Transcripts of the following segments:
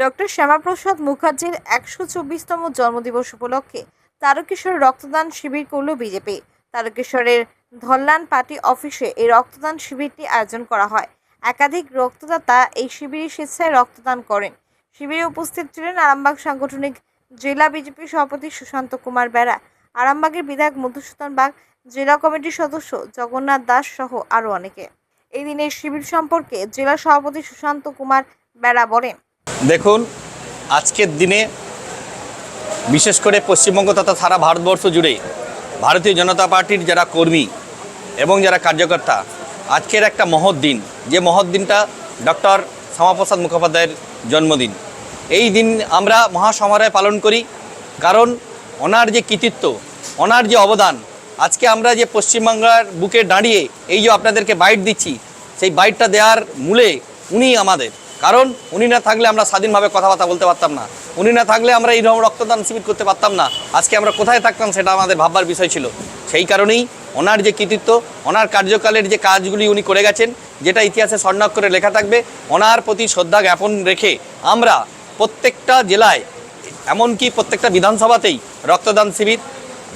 Doctor Shyamaprasad মুখার্জির একশো চব্বিশতম জন্মদিবস উপলক্ষে তারকেশ্বর রক্তদান শিবির করল বিজেপি। তারকেশ্বরের ধল্লান পার্টি অফিসে এই রক্তদান শিবিরটি আয়োজন করা হয়। একাধিক রক্তদাতা এই শিবিরে স্বেচ্ছায় রক্তদান করেন। শিবিরে উপস্থিত ছিলেন আরামবাগ সাংগঠনিক জেলা বিজেপি সভাপতি সুশান্ত কুমার বেড়া, আরামবাগের বিধায়ক মধুসূদন বাগ, জেলা কমিটির সদস্য জগন্নাথ দাস সহ আরও অনেকে। এই দিনের শিবির সম্পর্কে জেলা সভাপতি সুশান্ত কুমার বেড়া বলেন দেখুন, আজকের দিনে বিশেষ করে পশ্চিমবঙ্গ তথা সারা ভারতবর্ষ জুড়ে ভারতীয় জনতা পার্টির যারা কর্মী এবং যারা কার্যকর্তা, আজকের একটা মহৎ দিন। যে মহৎ দিনটা ডক্টর শ্যামাপ্রসাদ মুখোপাধ্যায়ের জন্মদিন। এই দিন আমরা মহাসমারোহে পালন করি কারণ ওনার যে কৃতিত্ব, ওনার যে অবদান, আজকে আমরা যে পশ্চিমবাংলার বুকে দাঁড়িয়ে এই যে আপনাদেরকে বাইট দিচ্ছি, সেই বাইটটা দেওয়ার মূলে উনি আমাদের। কারণ উনি না থাকলে আমরা স্বাধীনভাবে কথাবার্তা বলতে পারতাম না। উনি না থাকলে আমরা এইরকম রক্তদান শিবির করতে পারতাম না। আজকে আমরা কোথায় থাকতাম সেটা আমাদের ভাববার বিষয় ছিল। সেই কারণেই ওনার যে কৃতিত্ব, ওনার কার্যকালের যে কাজগুলি উনি করে গেছেন, যেটা ইতিহাসে স্বর্ণাক্ষরে লেখা থাকবে, ওনার প্রতি শ্রদ্ধা জ্ঞাপন রেখে আমরা প্রত্যেকটা জেলায়, এমনকি প্রত্যেকটা বিধানসভাতেই রক্তদান শিবির,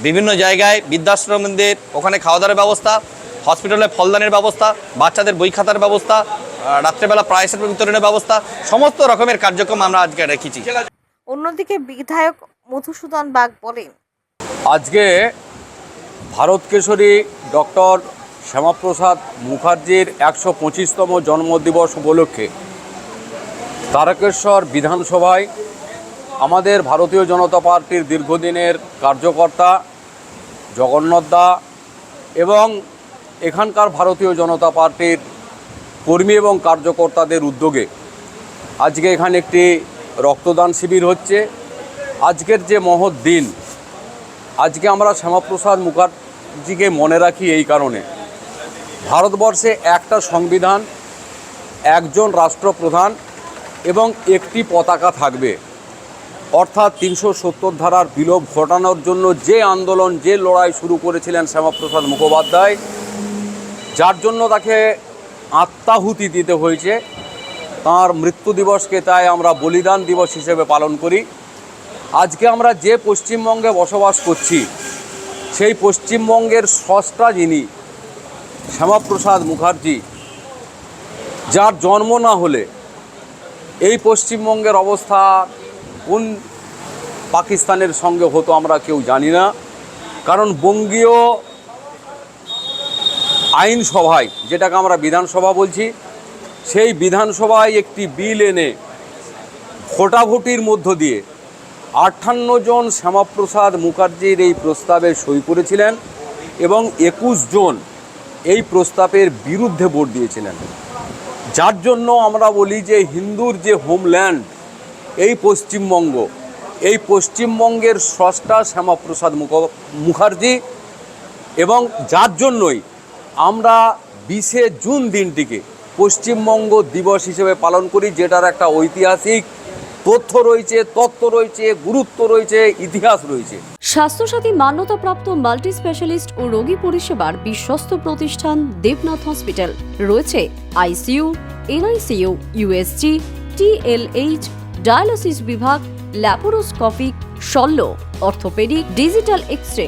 বিভিন্ন জায়গায় বৃদ্ধাশ্রমদের, ওখানে খাওয়া দাওয়ার ব্যবস্থা হসপিটালে ফলদানের ব্যবস্থা বাচ্চাদের বই খাতার ব্যবস্থা রাত্রেবেলা প্রায়সের বিতরণের ব্যবস্থা সমস্ত রকমের কার্যক্রম আমরা আজকে রেখেছি। অন্যদিকে বিধায়ক মধুসূদন বাগ বলেন আজকে ভারত কেশরী ডক্টর শ্যামাপ্রসাদ মুখার্জির একশো পঁচিশতম জন্মদিবস উপলক্ষে তারকেশ্বর বিধানসভায় আমাদের ভারতীয় জনতা পার্টির দীর্ঘদিনের কার্যকর্তা জগন্নাথ দা এবং এখানকার ভারতীয় জনতা পার্টির কর্মী এবং কার্যকর্তাদের উদ্যোগে আজকে এখানে একটি রক্তদান শিবির হচ্ছে। আজকের যে মহৎ দিন, আজকে আমরা শ্যামাপ্রসাদ মুখার্জিকে মনে রাখি এই কারণে। ভারতবর্ষে একটা সংবিধান, একজন রাষ্ট্রপ্রধান এবং একটি পতাকা থাকবে। অর্থাৎ তিনশো সত্তর ধারার বিলোপ ঘটানোর জন্য যে আন্দোলন, যে লড়াই শুরু করেছিলেন শ্যামাপ্রসাদ মুখোপাধ্যায় যার জন্য তাকে আত্মাহুতি দিতে হয়েছে। তার মৃত্যু দিবসকে তাই আমরা বলিদান দিবস হিসেবে পালন করি। আজকে আমরা যে পশ্চিমবঙ্গে বসবাস করছি, সেই পশ্চিমবঙ্গের স্রষ্টা যিনি, শ্যামাপ্রসাদ মুখার্জি, যার জন্ম না হলে এই পশ্চিমবঙ্গের অবস্থা কোন পাকিস্তানের সঙ্গে হতো আমরা কেউ জানি না। কারণ বঙ্গীয় আইনসভায়, যেটাকে আমরা বিধানসভা বলছি, সেই বিধানসভায় একটি বিল এনে ভোটাভুটির মধ্য দিয়ে আটান্ন জন শ্যামাপ্রসাদ মুখার্জির এই প্রস্তাবে সই করেছিলেন এবং একুশ জন এই প্রস্তাবের বিরুদ্ধে ভোট দিয়েছিলেন। যার জন্য আমরা বলি যে হিন্দুর যে হোমল্যান্ড, এই পশ্চিমবঙ্গ, এই পশ্চিমবঙ্গের স্রষ্টা শ্যামাপ্রসাদ মুখ, মুখার্জি এবং যার জন্যই আমরা বিশে জুন দিনটিকে পশ্চিমবঙ্গ দিবস হিসেবে পালন করি, যেটার একটা ঐতিহাসিক তথ্য রয়েছে, তত্ত্ব রয়েছে, গুরুত্ব রয়েছে, ইতিহাস রয়েছে। স্বাস্থ্যসাথী মান্যতাপ্রাপ্ত মাল্টি স্পেশালিস্ট ও রোগী পরিষেবার বিশ্বস্ত প্রতিষ্ঠান দেবনাথ হসপিটাল। রয়েছে ICU, NICU, USG TLH dialysis বিভাগ, ল্যাপারোস্কোপিক, শল্য, অর্থোপেডিক, ডিজিটাল এক্স রে